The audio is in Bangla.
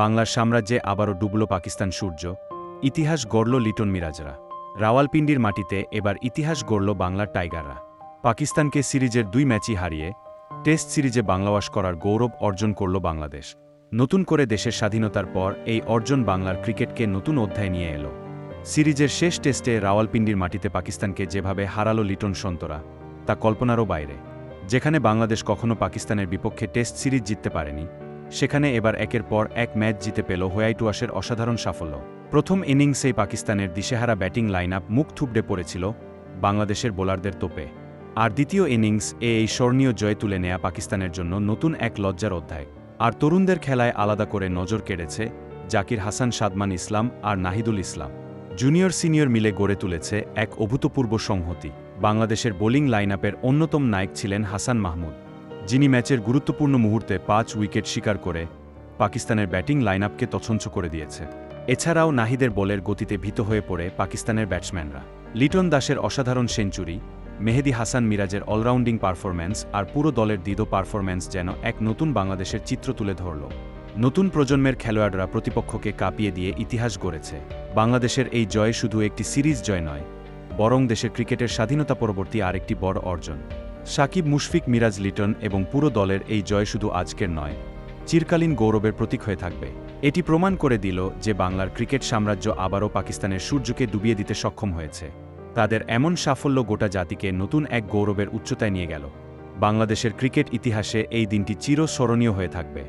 বাংলার সাম্রাজ্যে আবারও ডুবল পাকিস্তান সূর্য, ইতিহাস গড়ল লিটন মিরাজরা। রাওয়ালপিন্ডির মাটিতে এবার ইতিহাস গড়ল বাংলার টাইগাররা। পাকিস্তানকে সিরিজের দুই ম্যাচই হারিয়ে টেস্ট সিরিজে বাংলাওয়াশ করার গৌরব অর্জন করল বাংলাদেশ। নতুন করে দেশের স্বাধীনতার পর এই অর্জন বাংলার ক্রিকেটকে নতুন অধ্যায় নিয়ে এলো। সিরিজের শেষ টেস্টে রাওয়ালপিন্ডির মাটিতে পাকিস্তানকে যেভাবে হারালো লিটন সন্তরা, তা কল্পনারও বাইরে। যেখানে বাংলাদেশ কখনো পাকিস্তানের বিপক্ষে টেস্ট সিরিজ জিততে পারেনি সেখানে এবার একের পর এক ম্যাচ জিতে পেল হোয়াইটওয়াশের অসাধারণ সাফল্য। প্রথম ইনিংসেই পাকিস্তানের দিশেহারা ব্যাটিং লাইন আপ মুখ থুবড়ে পড়েছিল বাংলাদেশের বোলারদের তোপে। আর দ্বিতীয় ইনিংস এ এই স্বর্ণীয় জয় তুলে নেয়া পাকিস্তানের জন্য নতুন এক লজ্জার অধ্যায়। আর তরুণদের খেলায় আলাদা করে নজর কেড়েছে জাকির হাসান, সাদমান ইসলাম আর নাহিদুল ইসলাম। জুনিয়র সিনিয়র মিলে গড়ে তুলেছে এক অভূতপূর্ব সংহতি। বাংলাদেশের বোলিং লাইনআপের অন্যতম নায়ক ছিলেন হাসান মাহমুদ। যিনি ম্যাচের গুরুত্বপূর্ণ মুহূর্তে পাঁচ উইকেট শিকার করে পাকিস্তানের ব্যাটিং লাইন আপকে তছঞ্ছ করে দিয়েছে। এছাড়াও নাহিদের বলের গতিতে ভীত হয়ে পড়ে পাকিস্তানের ব্যাটসম্যানরা। লিটন দাসের অসাধারণ সেঞ্চুরি, মেহেদি হাসান মিরাজের অলরাউন্ডিং পারফরম্যান্স আর পুরো দলের দৃঢ় পারফরম্যান্স যেন এক নতুন বাংলাদেশের চিত্র তুলে ধরল। নতুন প্রজন্মের খেলোয়াড়রা প্রতিপক্ষকে কাঁপিয়ে দিয়ে ইতিহাস গড়েছে। বাংলাদেশের এই জয় শুধু একটি সিরিজ জয় নয়, বরং দেশের ক্রিকেটের স্বাধীনতা পরবর্তী আরেকটি বড় অর্জন। সাকিব, মুশফিক, মিরাজ, লিটন এবং পুরো দলের এই জয় শুধু আজকের নয়, চিরকালীন গৌরবের প্রতীক হয়ে থাকবে। এটি প্রমাণ করে দিল যে বাংলার ক্রিকেট সাম্রাজ্য আবারও পাকিস্তানের সূর্যকে ডুবিয়ে দিতে সক্ষম হয়েছে। তাদের এমন সাফল্য গোটা জাতিকে নতুন এক গৌরবের উচ্চতায় নিয়ে গেল। বাংলাদেশের ক্রিকেট ইতিহাসে এই দিনটি চিরস্মরণীয় হয়ে থাকবে।